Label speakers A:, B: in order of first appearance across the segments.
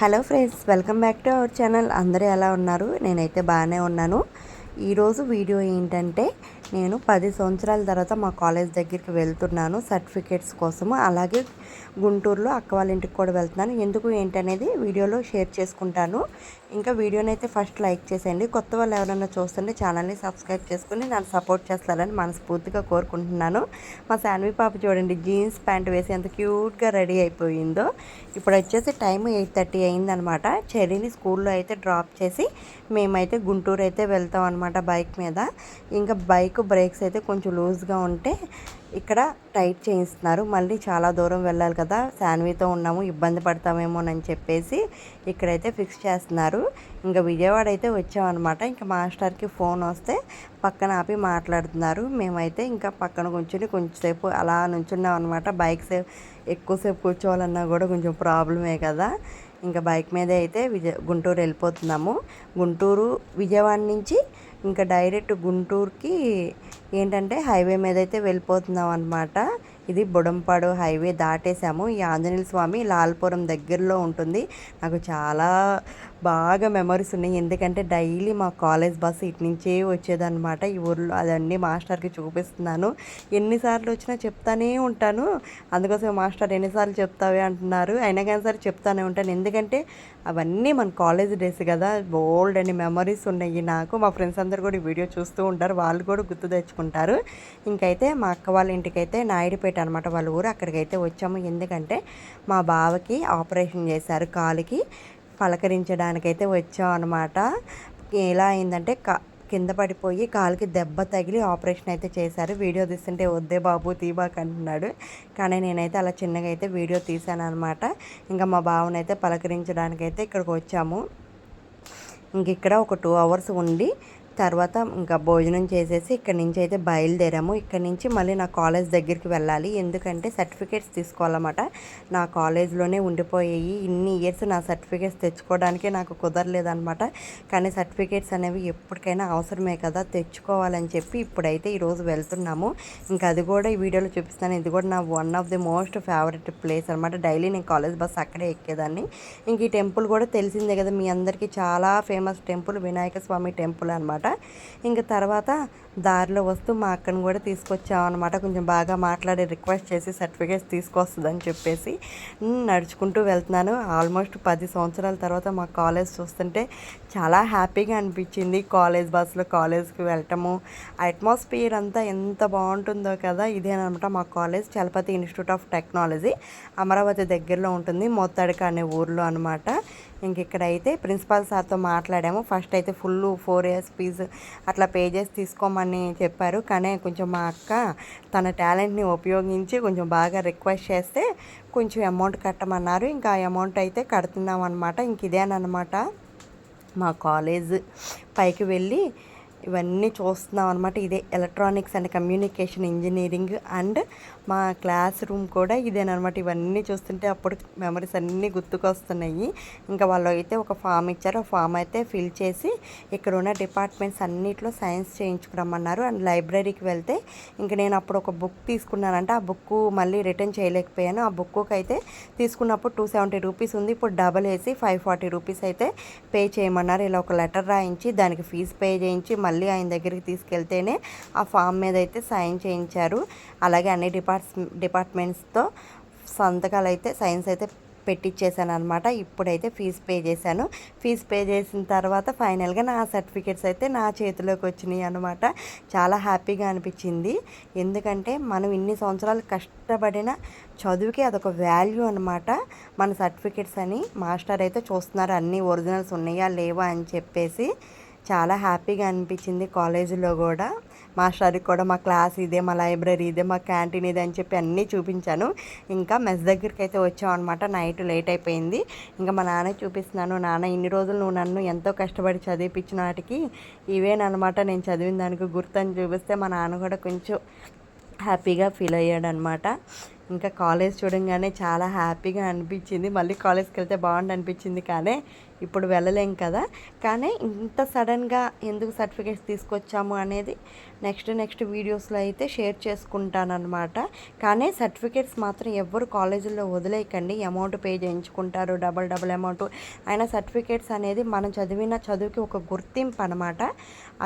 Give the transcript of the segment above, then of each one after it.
A: Hello friends welcome back to our channel. అందరూ ఎలా ఉన్నారు? నేనైతే బాగానే ఉన్నాను. ఈరోజు వీడియో ఏంటంటే నేను పది సంవత్సరాల తర్వాత మా కాలేజ్ దగ్గరికి వెళ్తున్నాను సర్టిఫికేట్స్ కోసము. అలాగే గుంటూరులో అక్క వాళ్ళ ఇంటికి కూడా వెళ్తున్నాను. ఎందుకు ఏంటనేది వీడియోలో షేర్ చేసుకుంటాను. ఇంకా వీడియోని అయితే ఫస్ట్ లైక్ చేసేయండి. కొత్త వాళ్ళు ఎవరైనా చూస్తుంటే ఛానల్ని సబ్స్క్రైబ్ చేసుకుని నన్ను సపోర్ట్ చేస్తారని మనస్ఫూర్తిగా కోరుకుంటున్నాను. మా శాన్వి పాప చూడండి జీన్స్ ప్యాంట్ వేసి ఎంత క్యూట్గా రెడీ అయిపోయిందో. ఇప్పుడు వచ్చేసి టైం ఎయిట్ థర్టీ అయిందనమాట. చెరీని స్కూల్లో అయితే డ్రాప్ చేసి మేమైతే గుంటూరు అయితే వెళ్తాం అనమాట బైక్ మీద. ఇంకా బైక్ బ్రేక్స్ అయితే కొంచెం లూజ్గా ఉంటే ఇక్కడ టైట్ చేయిస్తున్నారు. మళ్ళీ చాలా దూరం వెళ్ళాలి కదా. శాన్వీతో ఉన్నాము ఇబ్బంది పడతామేమోనని చెప్పేసి ఇక్కడైతే ఫిక్స్ చేస్తున్నారు. ఇంకా విజయవాడ అయితే వచ్చామన్నమాట. ఇంకా మాస్టర్కి ఫోన్ వస్తే పక్కన ఆపి మాట్లాడుతున్నారు. మేమైతే ఇంకా పక్కన కూర్చొని కొంచెంసేపు అలా నుంచున్నాం అనమాట బైక్ సేపు ఎక్కువసేపు కూర్చోవాలన్నా కూడా కొంచెం ప్రాబ్లమే కదా. ఇంకా బైక్ మీదే అయితే విజయ గుంటూరు వెళ్ళిపోతున్నాము. గుంటూరు విజయవాడ నుంచి ఇంకా డైరెక్ట్ గుంటూరుకి ఏంటంటే హైవే మీద అయితే వెళ్ళిపోతున్నాం అనమాట ఇది బుడంపాడు హైవే దాటేసాము. ఈ ఆంజనేయ స్వామి లాల్పురం దగ్గరలో ఉంటుంది. నాకు చాలా బాగా మెమరీస్ ఉన్నాయి. ఎందుకంటే డైలీ మా కాలేజ్ బస్సు ఇటు నుంచే వచ్చేదనమాట ఈ ఊర్లో అదన్నీ మాస్టర్కి చూపిస్తున్నాను. ఎన్నిసార్లు వచ్చినా చెప్తానే ఉంటాను. అందుకోసం మాస్టర్ ఎన్నిసార్లు చెప్తావే అంటున్నారు. అయినా కానీ సరే చెప్తానే ఉంటాను. ఎందుకంటే అవన్నీ మన కాలేజ్ డేస్ కదా. బోల్డ్ అని మెమరీస్ ఉన్నాయి. నాకు మా ఫ్రెండ్స్ అందరు కూడా వీడియో చూస్తూ ఉంటారు. వాళ్ళు కూడా గుర్తు తెచ్చుకుంటారు. ఇంకైతే మా అక్క వాళ్ళ ఇంటికైతే నాయుడుపేట అనమాట వాళ్ళ ఊరు అక్కడికైతే వచ్చాము. ఎందుకంటే మా బావకి ఆపరేషన్ చేశారు కాలుకి. పలకరించడానికైతే వచ్చాం అనమాట ఎలా అయిందంటే కా కింద పడిపోయి కాలుకి దెబ్బ తగిలి ఆపరేషన్ అయితే చేశారు. వీడియో తీస్తుంటే వద్దే బాబు తీబాక్ అంటున్నాడు. కానీ నేనైతే అలా చిన్నగా అయితే వీడియో తీశాను అనమాట ఇంకా మా బావనైతే పలకరించడానికి అయితే ఇక్కడికి వచ్చాము. ఇంక ఇక్కడ ఒక టూ అవర్స్ ఉండి తర్వాత ఇంకా భోజనం చేసేసి ఇక్కడ నుంచి అయితే బయలుదేరాము. ఇక్కడ నుంచి మళ్ళీ నా కాలేజ్ దగ్గరికి వెళ్ళాలి. ఎందుకంటే సర్టిఫికేట్స్ తీసుకోవాలన్నమాట. నా కాలేజ్లోనే ఉండిపోయాయి. ఇన్ని ఇయర్స్ నా సర్టిఫికేట్స్ తెచ్చుకోవడానికి నాకు కుదరలేదనమాట కానీ సర్టిఫికేట్స్ అనేవి ఎప్పటికైనా అవసరమే కదా. తెచ్చుకోవాలని చెప్పి ఇప్పుడైతే ఈరోజు వెళ్తున్నాము. ఇంకా అది కూడా ఈ వీడియోలో చూపిస్తాను. ఇది కూడా నా one of the most favourite place అనమాట డైలీ నేను కాలేజ్ బస్ అక్కడే ఎక్కేదాన్ని. ఇంక ఈ టెంపుల్ కూడా తెలిసిందే కదా. మీ అందరికీ చాలా famous temple. Vinayaka Swami temple అనమాట ఇంకా తర్వాత దారిలో వస్తూ మా అక్కను కూడా తీసుకొచ్చామన్నమాట. కొంచెం బాగా మాట్లాడి రిక్వెస్ట్ చేసి సర్టిఫికేట్స్ తీసుకొస్తుందని చెప్పేసి నడుచుకుంటూ వెళ్తున్నాను. ఆల్మోస్ట్ పది సంవత్సరాల తర్వాత మా కాలేజ్ చూస్తుంటే చాలా హ్యాపీగా అనిపించింది. కాలేజ్ బస్సులో కాలేజ్కి వెళ్ళటము అట్మాస్ఫియర్ అంతా ఎంత బాగుంటుందో కదా ఇదేనమాట మా college Chalapathi institute of technology Amaravati దగ్గరలో ఉంటుంది మొత్తడిక అనే ఊర్లో అనమాట ఇంక ఇక్కడ అయితే ప్రిన్సిపాల్ సార్తో మాట్లాడాము. ఫస్ట్ అయితే ఫుల్ ఫోర్ ఇయర్స్ ఫీజు అట్లా పే చేసి తీసుకోమని చెప్పారు. కానీ కొంచెం మా అక్క తన టాలెంట్ని ఉపయోగించి కొంచెం బాగా రిక్వెస్ట్ చేస్తే కొంచెం అమౌంట్ కట్టమన్నారు. ఇంకా అమౌంట్ అయితే కడుతున్నాం అనమాట ఇంక ఇదేనమాట మా కాలేజ్. పైకి వెళ్ళి ఇవన్నీ చూస్తున్నాం అనమాట ఇదే electronics and communication engineering and మా క్లాస్ రూమ్ కూడా ఇదేనమాట ఇవన్నీ చూస్తుంటే అప్పుడు మెమరీస్ అన్నీ గుర్తుకొస్తున్నాయి. ఇంకా వాళ్ళు అయితే ఒక ఫామ్ ఇచ్చారు. ఆ ఫామ్ అయితే ఫిల్ చేసి ఇక్కడ ఉన్న డిపార్ట్మెంట్స్ అన్నిట్లో సైన్స్ చేయించుకురమ్మన్నారు అండ్ లైబ్రరీకి వెళ్తే ఇంక నేను అప్పుడు ఒక బుక్ తీసుకున్నానంటే. ఆ బుక్ మళ్ళీ రిటర్న్ చేయలేకపోయాను. ఆ బుక్కి అయితే తీసుకున్నప్పుడు టూ సెవెంటీ రూపీస్ ఉంది. ఇప్పుడు డబల్ వేసి ఫైవ్ ఫార్టీ రూపీస్ అయితే పే చేయమన్నారు. ఇలా ఒక లెటర్ రాయించి దానికి ఫీజు పే చేయించి మళ్ళీ ఆయన దగ్గరికి తీసుకెళ్తేనే ఆ ఫామ్ మీద అయితే సైన్ చేయించారు. అలాగే అన్ని డిపార్ట్స్ డిపార్ట్మెంట్స్తో సంతకాలు అయితే సైన్స్ అయితే పెట్టించేసాను అనమాట ఇప్పుడైతే ఫీజు పే చేశాను. ఫీజు పే చేసిన తర్వాత ఫైనల్గా నా సర్టిఫికేట్స్ అయితే నా చేతిలోకి వచ్చినాయి అనమాట చాలా హ్యాపీగా అనిపించింది. ఎందుకంటే మనం ఇన్ని సంవత్సరాలు కష్టపడిన చదువుకి అదొక వాల్యూ అనమాట మన సర్టిఫికేట్స్ అని మాస్టర్ అయితే చూస్తున్నారు అన్నీ ఒరిజినల్స్ ఉన్నాయా లేవా అని చెప్పేసి. చాలా హ్యాపీగా అనిపించింది కాలేజీలో కూడా. మాస్టర్కి కూడా మా క్లాస్ ఇదే మా లైబ్రరీ ఇదే మా క్యాంటీన్ ఇదే అని చెప్పి అన్నీ చూపించాను. ఇంకా మెస్ దగ్గరికి అయితే వచ్చామన్నమాట నైట్ లేట్ అయిపోయింది. ఇంకా మా నాన్న చూపిస్తున్నాను నాన్న ఇన్ని రోజులు నువ్వు నన్ను ఎంతో కష్టపడి చదివిపించిన వాటికి ఇవేనమాట నేను చదివిన దానికి గుర్తని చూపిస్తే మా నాన్న కూడా కొంచెం హ్యాపీగా ఫీల్ అయ్యాడనమాట ఇంకా కాలేజ్ చూడంగానే చాలా హ్యాపీగా అనిపించింది. మళ్ళీ కాలేజ్కి వెళ్తే బాగుండి అనిపించింది కానీ ఇప్పుడు వెళ్ళలేం కదా. కానీ ఇంత సడన్గా ఎందుకు సర్టిఫికేట్స్ తీసుకొచ్చాము అనేది నెక్స్ట్ నెక్స్ట్ వీడియోస్లో అయితే షేర్ చేసుకుంటాను కానీ సర్టిఫికేట్స్ మాత్రం ఎవ్వరు కాలేజీల్లో వదిలేయకండి. అమౌంట్ పే చేయించుకుంటారు. Double double amount. అయినా సర్టిఫికేట్స్ అనేది మనం చదివిన చదువుకి ఒక గుర్తింపు అనమాట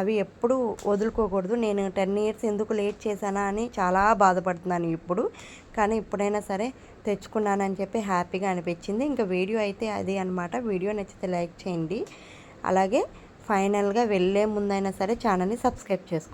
A: అవి ఎప్పుడు వదులుకోకూడదు. నేను టెన్ ఇయర్స్ ఎందుకు లేట్ చేశానా అని చాలా బాధపడుతున్నాను ఇప్పుడు. కానీ ఇప్పుడైనా సరే తెచ్చుకున్నానని చెప్పి హ్యాపీగా అనిపించింది. ఇంకా వీడియో అయితే అది అనమాట వీడియో నచ్చితే లైక్ చేయండి. అలాగే ఫైనల్గా వెళ్ళే ముందైనా సరే ఛానల్ని సబ్స్క్రైబ్ చేసుకోండి.